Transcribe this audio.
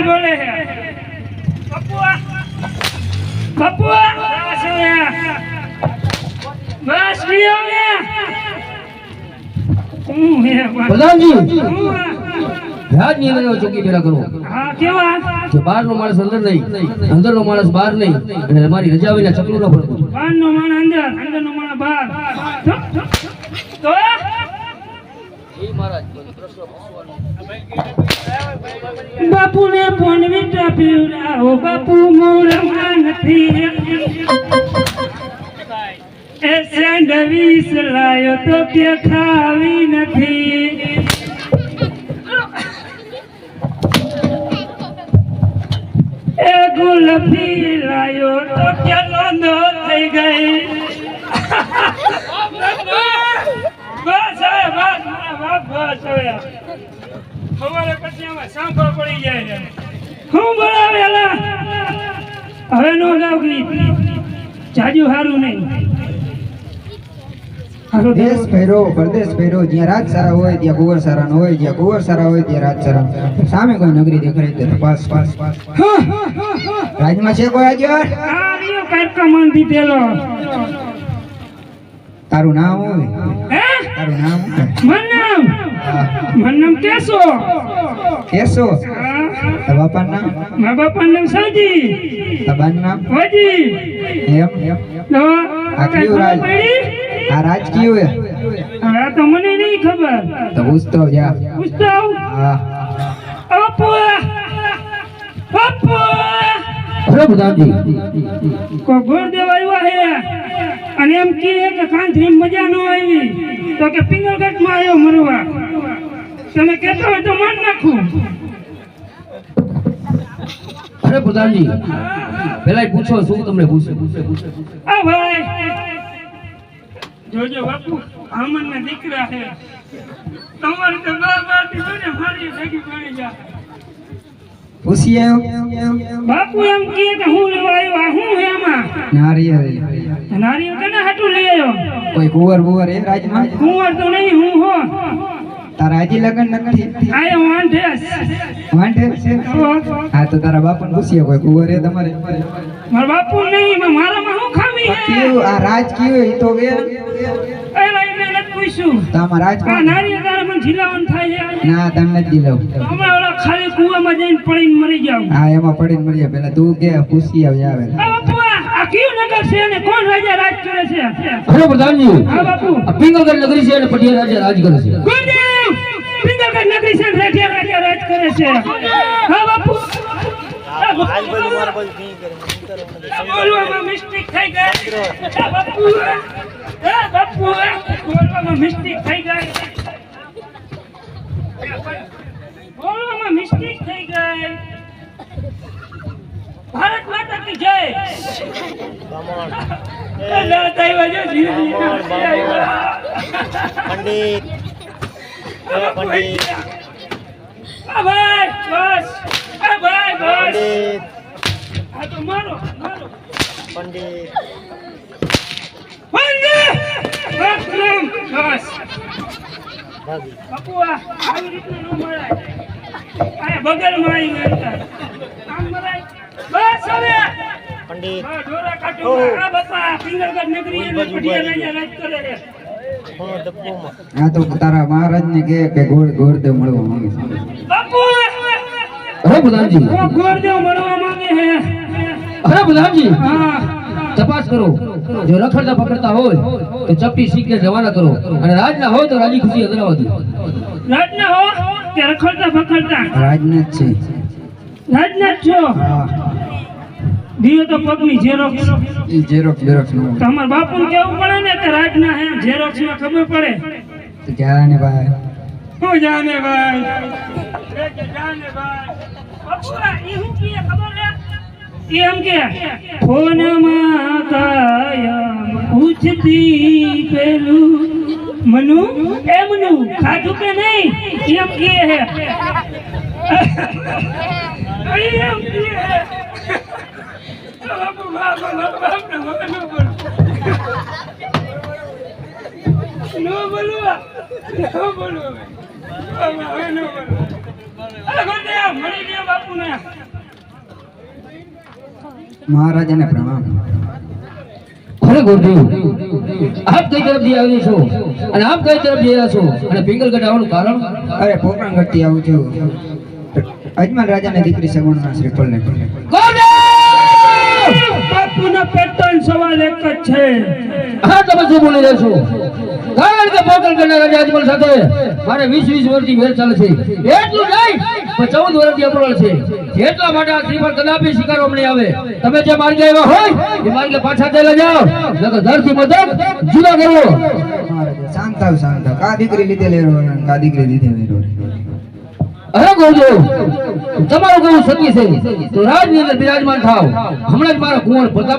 બોલે છે બપુઆ બપુઆ બસ હવે બસ લ્યો ને હું હે બસ. પ્રધાનજી હું રાજની અંદર ચોકી પેલા કરો. કે બહાર નો માણસ અંદર નહીં અંદર નો માણસ બહાર નહીં અને મારી રજા વિના ચકલું ન ફરતું બાર નો માણ અંદર અંદર નો માણ બહાર. તો? તો? બાપુ ને ફોન વિટા પીવડાવો બાપુ મોડમાં નથી એ સેન્ડવીસ લાયો તો કે ખાવી નથી. લોંદો થઈ ગઈ. બસ હવે બસ મારા બસ હવે. સવારે પછી આમાં સાંભળ પડી જાય હું બોલાવેલા હવે નો ગાવ ગીત જાજુ નહીં. હાલો દેશ ભૈરો પરદેશ ભૈરો જ્યાં રાજ સારા હોય ત્યાં ગોવર સારા ન હોય જ્યાં ગોવર સારા હોય ત્યાં રાજ સારા. સામે કોઈ નગરી દેખાય તો પાસ પાસ પાસ રાજમાં છે કોઈ રહ્યો કાર્યક્રમ દીધેલો તારું નામ હોય હે તારું નામ શું? મન્નામ હા. મન્નામ કેસો કેસો હા તારા બાપાનું નામ મારા બાપાનું નામ સાજી તારા બાનું નામ હોજી એમ એમ તો આ કઈ કયું રાજ? ખબર પડી આ રાજકીય હે હવે આ તો મને નહીં ખબર તો પૂછતો જા પૂછતો આવું. હા અપુ અપુ પ્રધાનજી કોઈ ગુરુદેવ આવ્યા હે અને એમ કહે કે કાંઠી મજા ન આવી. તો કે પિંગલગઢમાં આવ્યો મરવા. તમે કહેતો હોય તો માન નાખું. અરે પ્રધાનજી પેલા પૂછો શું તમને પૂછે. આ ભાઈ જોજો બાપુ આમન દીકરા છે. તમારે તો બાર બારથી જોને મારી ભેગી પડી જા પૂછી આવ્યો બાપુ એમ કે હું લેવા આવ્યો હું હે આમાં? નારિયેળ નારિયેળ કને હાટું લઈ આવ્યો? કોઈ કુંવર બુવર એ રાજમાં? કુંવર તો નહીં હું હો. તારા હજી લગન નથી આયો વાંઢેસ વાંઢે છે? હા તો તારા બાપાને પૂછીએ કોઈ કુંવર એ તમારે? મારા બાપુ નહીં માં મારામાં હું ખામી હે આ રાજ કેવું એ તો વે પૂછ્યું. તો રાજ નારિયેળ તારા મને જીલાવન થાય ના તમને જીલાવ હમણાં ખાલી કૂવામાં જઈને પડીને મરી જાવ હા એમાં પડીને મરી જાય પેલા તું કે ખુશી આવે આવે. આ બાપુ આ આ કયું નગર છે અને કોણ રાજા રાજ કરે છે? અરે પ્રધાનજી. હા બાપુ. આ પિંગલગઢ નગરી છે અને પટિયા રાજા રાજ કરે છે. ગુરુદેવ પિંગલગઢ નગરી છે રાજા રાજા રાજ કરે છે. હા બાપુ. આ બાપુ, આ બોલવામાં મિસ્ટેક થઈ ગઈ. બાપુ. આ બાપુ. બોલવામાં મિસ્ટેક થઈ ગઈ. બોલવામાં મિસ્ટેક થઈ ગઈ. ભારત માતા કી જય. પંડિત. પંડિત. ભાઈ બસ. ભાઈ બસ. પંડિત. આ તો મારો મારો પંડિત. માતરમ બસ. ભાગી. આવી રીતનું ન મરાય આ બગલમાં આવીને અંદર. આમ મરાય. બસ હવે. પંડિત. હા, ઢોરા કાઢો. આ બાપા પિંગલગઢ નગરી એને પઢિયા રાજા રાજ કરે છે. ખૂણો તો તારા મહારાજ ને કે કે ગોળ ગોળદેવ મળવા માંગે છે. બાપુ ઓ ગોરદેવ મળવા માંગે અરે પ્રધાનજી હા. તપાસ કરો. જો રખડતા પકડતા હોય તો ચપટી શીખને રવાના કરો. અને રાજના હોય તો રાજી ખુશી અદરાવા દો રાજના હો કે રખડતા પકડતા? રાજના છે. રાજના છો? દિયો તો પગની ઝેરોક્ષ ઈ ઝેરોક્ષ ઝેરોક્ષ નો તમાર બાપુ બાપુને કેવું પડે ને કે રાજના હે? ઝેરોક્ષમાં ખબર પડે? તો જાને ભાઈ. હું જાને ભાઈ. જાને ભાઈ. બાપુ ઈ હું ખબર છે? એમ કે ફોનમાં કાયમ પૂછતી પેલું મનુ એ મનુ ખાધું કે નહીં એમ કે હે બાપુ ને મહારાજાને પ્રણામ. અરે ગુરુદેવ. આપ કઈ તરફથી આવ્યો છો? અને આપ કઈ તરફ જઈ રહ્યા છો? અને પિંગલગઢ આવવાનું કારણ? અરે પોકરણ ઘટતી આવું છું. અજમાન રાજાની દીકરી સગુણના શ્રીફળને. ગુરુદેવ! પેટર્ન સવાલ એક જ છે. હા તમે શું બોલી રહ્યા છો? કારણ કે રાજા અજમલ સાથે મારે વીસ વીસ વર્ષથી વેર ચાલે છે. એટલું નહીં પણ ચૌદ વર્ષથી અપરાળ છે. જેટલા માટે આ શ્રીફળ કદાપી સ્વીકારવામાં નહીં આવે તમે જે માર્ગે આવ્યા હોય એ માર્ગે પાછા ચાલ્યા જાઓ. નકર ધરતી મદદ જુદા કરો શાંત થાવ શાંત થાવ. કા દીકરી લીધે લેરો કા દીકરી લીધે લેરો અરે ગોજો તમારું કહું સતી છે? તો રાજની અંદર બિરાજમાન થાવ. હમણાં જ મારા કુંવર પ્રતાપ